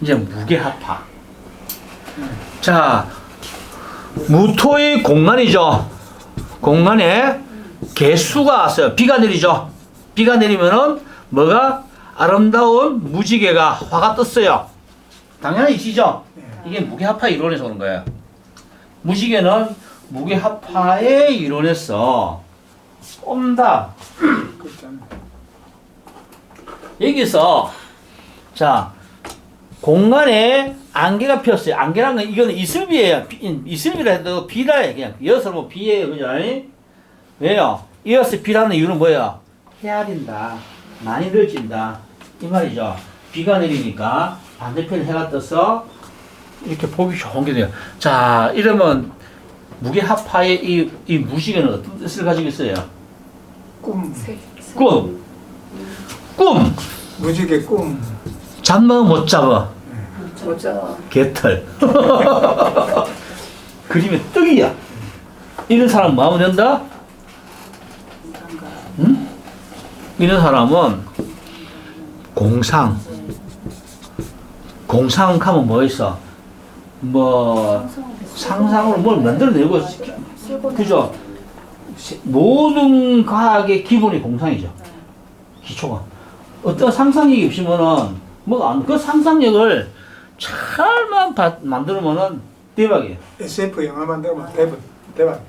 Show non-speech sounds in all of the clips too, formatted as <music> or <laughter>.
이제 무게합파. 자, 무토의 공간이죠. 공간에 개수가 왔어요. 비가 내리죠. 비가 내리면은 뭐가 아름다운 무지개가 화가 떴어요. 당연히시죠. 이게 무게합파 이론에서 오는 거예요. 무지개는 무게합파의 이론에서 온다. 여기서 자 공간에 안개가 피었어요. 안개란 건 이거는 이슬비예요. 비- 이슬비라 해도 비라 그냥 이어서 뭐 비예요, 그죠? 왜요? 이어서 비라는 이유는 뭐예요? 헤아린다, 많이 늘진다 이 말이죠. 비가 내리니까 반대편 해가 떠서 이렇게 보기 좋은 게 돼요. 자, 이러면 무게합파의 이, 이 무지개는 어떤 뜻을 가지고 있어요? 꿈, 꿈, 꿈. 무지개 꿈. 잠만 못 잡아. 보자. 개털. <laughs> 그림의 떡이야. 이런 사람 마음에 든다? 응? 이런 사람은 공상. 공상 하면 뭐 있어? 뭐 상상으로 뭘 만들어내고 그죠? 시- 모든 과학의 기본이 공상이죠. 기초가. 어떤 상상력이 없으면은 뭐가 안, 그 상상력을 잘만 바- 만들면은 대박이에요. SF 영화 만들면 대박. 대박.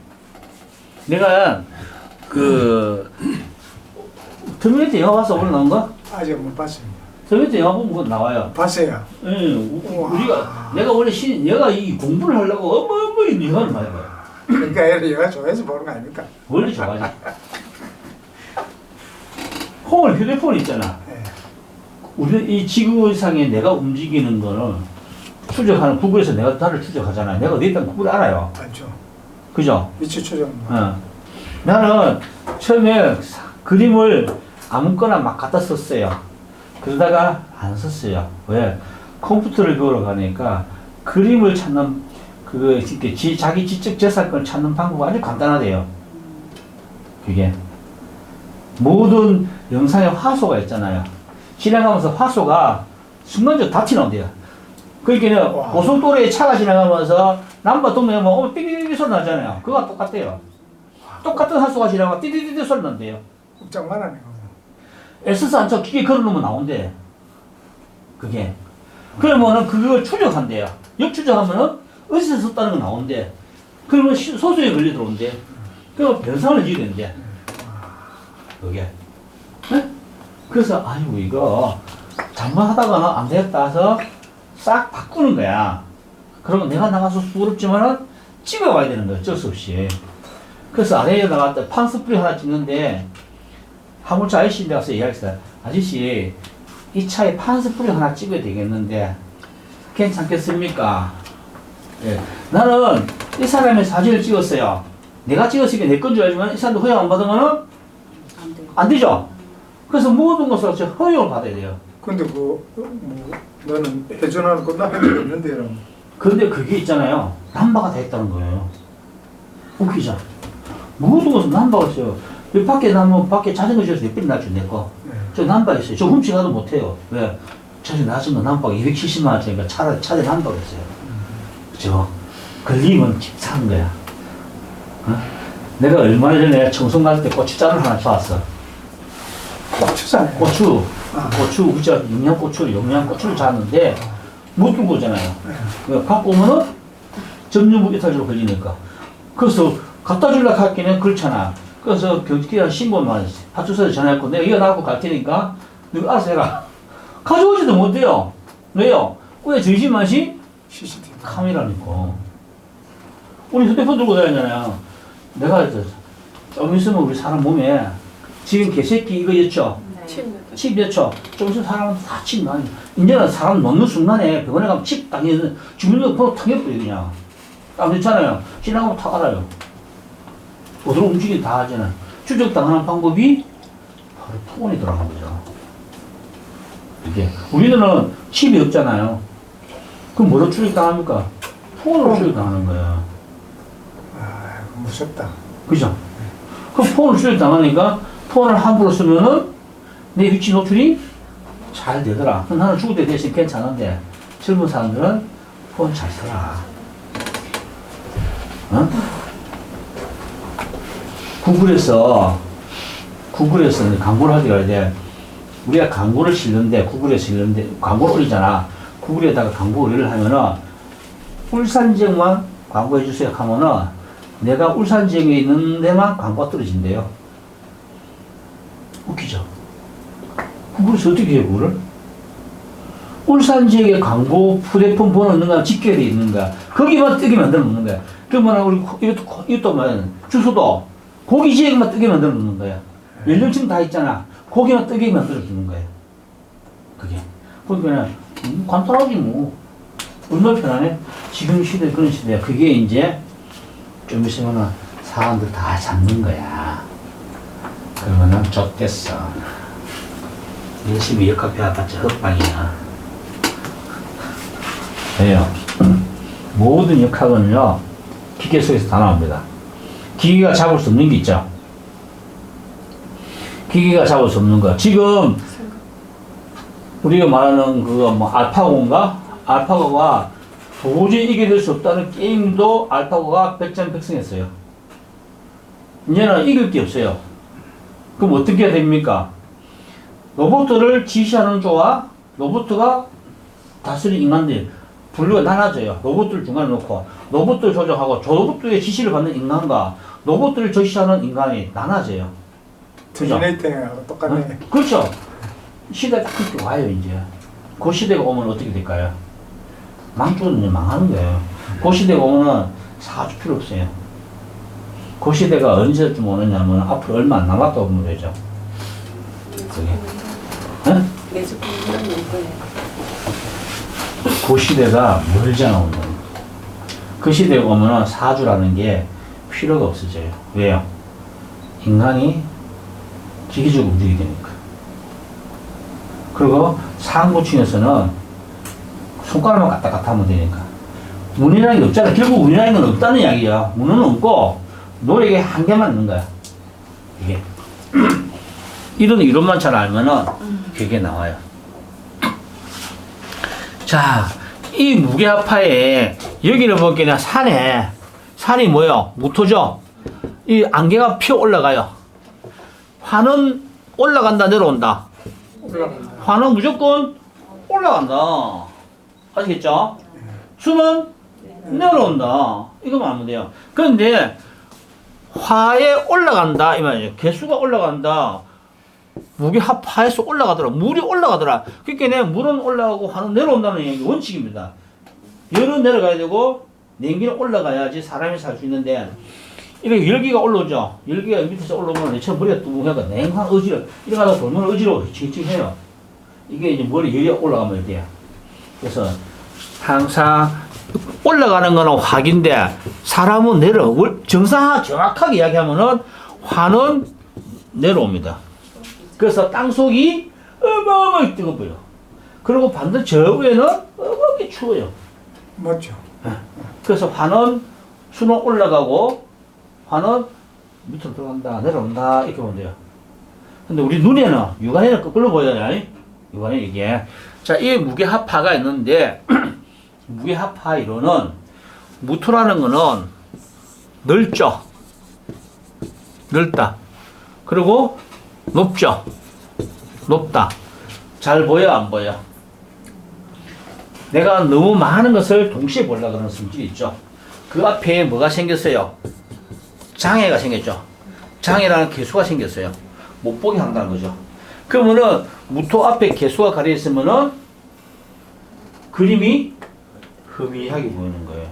내가 그 터미네이터 영화 봐서 오늘 나온 거? 아직 못 봤습니다. 터미네이터 영화 보면 그거 나와요. 봤어요. 예, 우-. 우리가 내가 원래 신 내가 이 공부를 하려고 어마어마히 영화를 많이 봐요. 그러니까 얘가 좋아해서 보는 거 아닙니까? 원래 좋아하지. 콩을 휴대폰 있잖아. 예. 우리 이 지구상에 내가 움직이는 거는 추적하는 구글에서 내가 나를 추적하잖아. 내가 어디 있다는 구글 알아요. 맞죠. 그죠? 위치 추정. 어. 나는 처음에 사- 그림을 아무거나 막 갖다 썼어요. 그러다가 안 썼어요. 왜? 컴퓨터를 배우러 가니까 그림을 찾는 그 이렇게 지, 자기 지적 재산권을 찾는 방법이 아주 간단하대요. 그게 모든 영상에 화소가 있잖아요. 지나가면서 화소가 순간적으로 다 튀어나온대요. 그러니까 와. 고속도로에 차가 지나가면서 남바 동네면 어 삐삐삐 소리 나잖아요. 그거가 똑같대요. 똑같은 화소가 지나가면 띠디디디 소리 난대요. 걱정만 하네. 에스스 안쳐 기계 걸어놓으면 나온대. 그게. 그러면은 그걸 추적한대요. 역추적하면은 어디서 썼다는 거 나온대. 그러면 시- 소수에 걸려 들어온대. 그럼 변상을 지어야 된대. 그게. 네? 그래서 아이고 이거 잘못하다가는 안 되겠다 해서 싹 바꾸는 거야. 그러면 내가 나가서 부럽지만은 찍어와야 되는 거야. 어쩔 수 없이. 그래서 아래에 나갔다 판스프리 하나 찍는데 화물차 아저씨인데 가서 이야기했어요. 아저씨, 이 차에 판스프리 하나 찍어야 되겠는데, 괜찮겠습니까? 예. 나는 이 사람의 사진을 찍었어요. 내가 찍었으니까 내 건 줄 알지만 이 사람도 허용 안 받으면 안 돼. 안 되죠? 그래서 모든 것을 저 허용을 받아야 돼요. 근데 그, 뭐, 너는 해준하는 것도 한 적이 없는데, 이러면. 근데 그게 있잖아요. 남바가 다 있다는 거예요. 웃기죠? 모든 것은 남바가 있어요. 여기 밖에 나면 밖에 자전거 지어서 내삐 놔줘, 내 거. 예. 저 남바 있어요. 저 훔치가도 못해요. 왜? 저기 낮은 남바가 270만 원짜리니까 차라리 차대 남바가 있어요. 저 걸리면 집 사는 거야. 어? 내가 얼마 전에 청송 갔을 때 고추장을 하나 사왔어. 추사네. 고추, 아. 고추, 그죠? 영양고추, 영양 고추를 샀는데 못 들고 오잖아요. 그 갖고 오면은 점유무 이탈주로 걸리니까. 그래서 갖다 주려고 할게는 그렇잖아. 그래서 경기랑 신고만 파출소에 전화했고 내가 이거 나고 갈 테니까 너가 알아서 해라. <laughs> 가져오지도 못해요. 왜요? 왜 정신 맛이 CCTV. 카메라니까. 우리 휴대폰 들고 다니잖아요. 내가 좀 있으면 우리 사람 몸에 지금 개새끼 이거 있죠? 칩몇 초? 좀 있으면 사람은 다칩 나니. 이제는 사람 넣는 순간에 병원에 가면 칩 당기는 주민등록번호 당겨버려 그냥. 딱 있잖아요. 지나가면 다 알아요. 어디로 움직이든 다 하잖아요. 추적당하는 방법이 바로 폰에 들어간 거죠. 이게 우리는 칩이 없잖아요. 그럼 뭐로 추적당합니까? 폰으로 추적당하는 거예요. 아, 무섭다. 그죠? 그럼 폰을 추적당하니까 폰을 함부로 쓰면은 내 위치 노출이 잘 되더라. 나는 죽을 때 대신 괜찮은데 젊은 사람들은 폰 잘 써라. 어? 구글에서 구글에서 광고를 하기 돼. 우리가 광고를 실는데 구글에 실는데 광고를 올리잖아. 구글에다가 광고 의뢰를 하면은 울산 지역만 광고해 주세요 하면은 내가 울산 지역에 있는 데만 광고가 떨어진대요. 웃기죠? 구글에서 어떻게 해요, 그거를? 울산 지역에 광고 휴대폰 번호 있는가 집결이 있는가 거기만 뜨게 만들어 놓는 거야. 그러면 우리 코- 이것도 코- 이것도 뭐 주소도 거기 지역만 뜨게 만들어 놓는 거야. 연령층 다 있잖아. 거기만 뜨게 만들어 주는 거야. 그게. 그러니까 음, 간단하지 뭐. 얼마나 편하네. 지금 시대 그런 시대야. 그게 이제 좀 있으면은 사람들 다 잡는 거야. 그러면은 좆됐어. 열심히 역학 배워봤자 헛방이야. 왜요? 모든 역학은요, 기계 속에서 다 나옵니다. 기계가 잡을 수 없는 게 있죠. 기계가 잡을 수 없는 거. 지금 우리가 말하는 그거 뭐 알파고인가? 알파고가 도저히 이겨낼 수 없다는 게임도 알파고가 백전백승했어요. 이제는 이길 게 없어요. 그럼 어떻게 됩니까? 로봇들을 지시하는 조와 로봇가 다스리는 인간들 분류가 나눠져요. 로봇들 중간에 놓고 로봇들 조정하고 저 로봇들의 지시를 받는 인간과 로봇들을 지시하는 인간이 나눠져요. 터미네이터하고 똑같네. 어? 그렇죠. 시대가 딱 그렇게 와요, 이제. 그 시대가 오면 어떻게 될까요? 망조는 이제 망하는 거예요. 그 시대가 오면은 사주 필요 없어요. 그 시대가 언제쯤 오느냐면 앞으로 얼마 안 남았다고 보면 되죠. 그게. 그 시대가 멀잖아, 오늘. 그 시대가 오면은 사주라는 게 필요가 없어져요. 왜요? 인간이 기계적으로 움직이게 되니까. 그리고 상고층에서는 손가락만 갖다 갖다 하면 되니까. 문이라는 게 없잖아. 결국 문이라는 건 없다는 이야기야. 문은 없고, 노력의 한계만 있는 거야. 이게. 이런 이론만 잘 알면은 그게 나와요. 자, 이 무게합파에 여기를 보기에는 산에 산이 뭐요? 무토죠. 이 안개가 피어 올라가요. 화는 올라간다 내려온다. 올라간다. 화는 무조건 올라간다. 아시겠죠? 수는 내려온다. 이거만 하면 돼요. 그런데 화에 올라간다 이 말이에요. 개수가 올라간다. 무게 합파에서 올라가더라. 물이 올라가더라. 그러니까 내 물은 올라가고 화는 내려온다는 얘기 원칙입니다. 열은 내려가야 되고 냉기는 올라가야지 사람이 살 수 있는데 이렇게 열기가 올라오죠. 열기가 밑에서 올라오면 내 처음 머리가 뚱하니까 냉한 어지러 이러다가 돌면 어지러워 칭칭해요. 이게 이제 머리 열이 올라가면 돼요. 그래서 항상 올라가는 거는 화기인데 사람은 내려 정상 정확하게 이야기하면은 화는 내려옵니다. 그래서 땅 속이 어마어마하게 뜨거 보여. 그리고 반대 저 위에는 어마어마하게 추워요. 맞죠? 그래서 화는 수는 올라가고 화는 밑으로 들어간다 내려온다 이렇게 보면 돼요. 근데 우리 눈에는 육안에는 거꾸로 보여요. 육안에 이게 자 이 무게합파가 있는데 <clears throat> 무게합파 이론은 무토라는 거는 넓죠. 넓다. 그리고 높죠. 높다. 잘 보여 안 보여? 내가 너무 많은 것을 동시에 보려고 하는 성질이 있죠. 그 앞에 뭐가 생겼어요? 장애가 생겼죠. 장애라는 개수가 생겼어요. 못 보게 한다는 거죠. 그러면은 무토 앞에 개수가 가려 있으면은 그림이 흐미하게 보이는 거예요.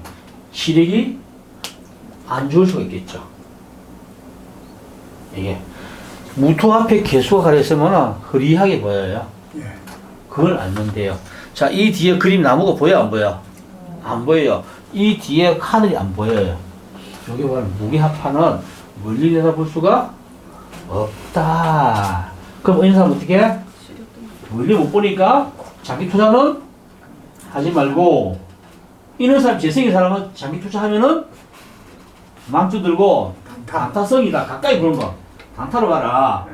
시력이 안 좋을 수가 있겠죠. 이게 무토 앞에 개수가 가려 있으면은 흐리하게 보여요. 예. 그걸 알면 돼요. 자, 이 뒤에 그림 나무가 보여, 안 보여? 안 보여요. 이 뒤에 하늘이 안 보여요. 여기 보면 무게합파는 멀리 내다볼 수가 없다. 그럼 어느 사람 어떻게 해? 멀리 못 보니까 자기 투자는 하지 말고 이런 사람 재생인 사람은 자기 투자하면은 망주 들고 단타. 단타성이다. 가까이 보는 거. 단타로 봐라.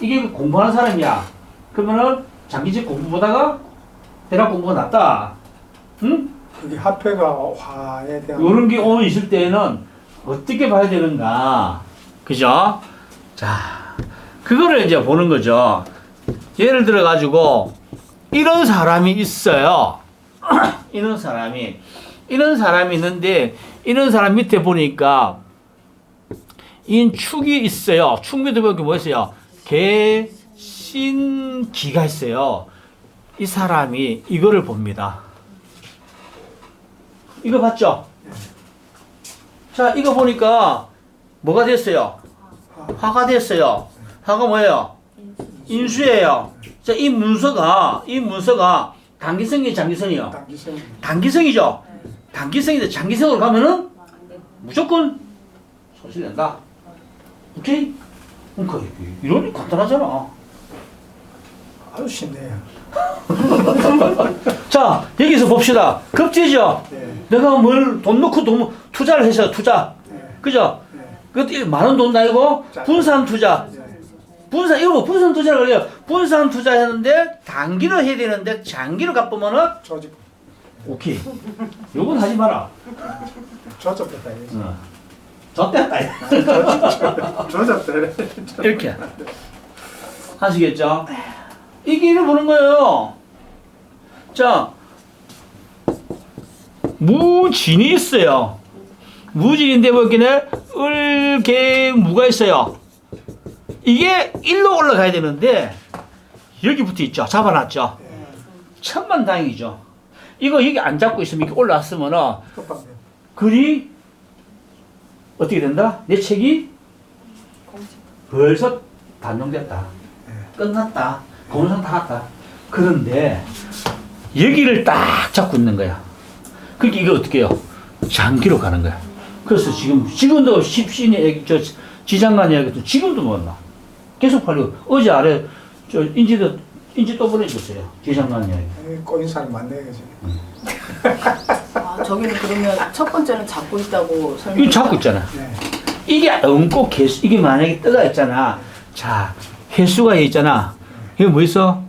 이게 공부하는 사람이야. 그러면은 장기직 공부보다가 대학 공부가 낫다. 응? 그게 화폐가 화에 대한 이런 게 오늘 있을 때는 어떻게 봐야 되는가. 그죠? 자, 그거를 이제 보는 거죠. 예를 들어 가지고 이런 사람이 있어요. <clears throat> 이런 사람이 이런 사람이 있는데 이런 사람 밑에 보니까 인 축이 있어요. 축 밑에 보니까 뭐 있어요? 개신기가 있어요. 이 사람이 이거를 봅니다. 이거 봤죠? 자, 이거 보니까 뭐가 됐어요? 화가 됐어요. 화가 뭐예요? 인수예요. 자, 이 문서가 이 문서가 단기성이 장기성이요. 단기성이죠. 단기성인데 장기성으로 가면은 무조건 소실낸다. 오케이? 그러니까 이론이 간단하잖아. 아주 쉽네요. <laughs> 자, 여기서 봅시다. 급제죠. 네. 내가 뭘 돈 넣고 돈 투자를 해서 투자. 네. 그죠? 네. 그것도 만원 돈도 아니고 분산 투자. 네. 분산 이거 뭐 분산 투자를 걸려요. 분산 투자 했는데 단기로 해야 되는데 장기로 갚으면은 조직 오케이. 요건 하지 마라. 어. 졌댔다. 조작됐다. <laughs> 이렇게 하시겠죠? 이게 이를 보는 거예요. 자, 무진이 있어요. 무진인데 뭐기네 을개 무가 있어요. 이게 일로 올라가야 되는데 여기 붙어 있죠. 잡아놨죠. 천만 다행이죠. 이거 여기 안 잡고 있으면 이렇게 올라왔으면은. 글이 어떻게 된다? 내 책이 벌써 단종됐다. 끝났다. 공상 다 왔다. 그런데 여기를 딱 잡고 있는 거야. 그게 이거 어떻게 해요? 장기로 가는 거야. 그래서 지금 지금도 얘기- 저 지장관 이야기도 지금도 못나 계속 팔리고 어제 아래 저 인지도 인지 또 보내줬어요. 지장관 이야기. 이 꼬인 사람 많네 그지. 아, 저기는 그러면 첫 번째는 잡고 있다고 설명. 이거 잡고 있잖아. 네. 이게 엉고 개수 이게 만약에 뜨가 있잖아. 자 개수가 있잖아. 이거 뭐 있어?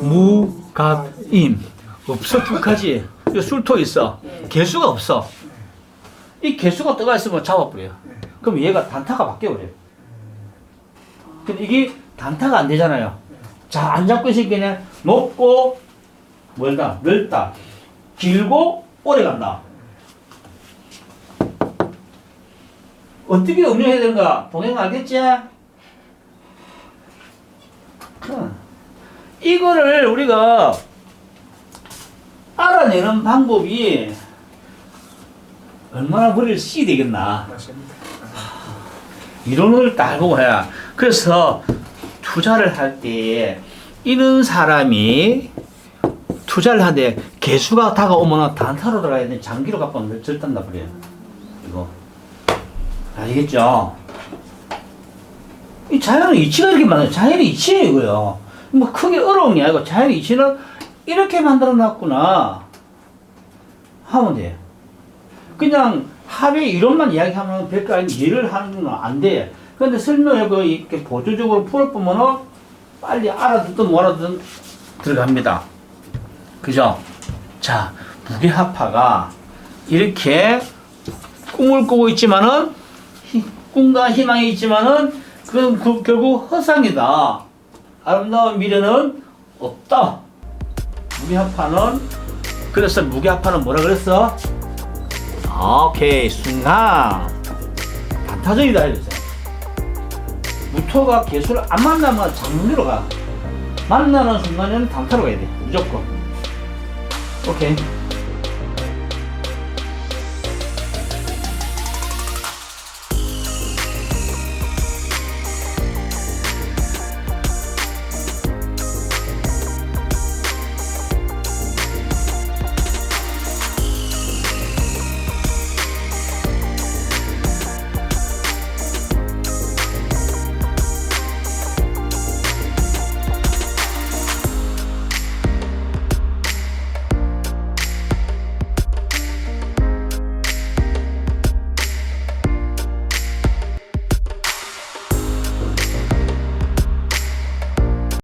무갑임 없어 북하지. 이거 술토 있어. 개수가 없어. 이 개수가 뜨가 있으면 잡아버려요. 그럼 얘가 단타가 바뀌어버려요. 근데 이게 단타가 안 되잖아요. 자, 안 잡고 있으니까 높고 멀다, 넓다, 길고 오래 간다. 어떻게 음료해야 되는가? 동행 알겠지? 응. 이거를 우리가 알아내는 방법이 얼마나 머리를 쓰게 되겠나. 이론을 따고 해야. 그래서 투자를 할 때 이런 사람이 투자를 하는데 개수가 다가오면 단타로 들어가야 돼. 장기로 갚으면 절단다 버려요. 이거. 아시겠죠? 이 자연의 이치가 이렇게 만들어. 자연의 이치예요, 이거요. 뭐 크게 어려운 게 아니고 자연의 이치는 이렇게 만들어 놨구나. 하면 돼요. 그냥 합의 이론만 이야기하면 별거 아닌 예를 하는 건 안 돼. 근데 설명을 그 이렇게 보조적으로 풀어보면은 빨리 알아듣든 못 알아듣든 들어갑니다. 그죠? 자, 무게합파가 이렇게 꿈을 꾸고 있지만은 희- 꿈과 희망이 있지만은 그건 그- 결국 허상이다. 아름다운 미래는 없다. 무게합파는 그래서 무게합파는 뭐라 그랬어? 오케이 순간 단타적이다 이랬어 무토가 개수를 안 만나면 장미로 가 만나는 순간에는 단타로 가야 돼 무조건 오케이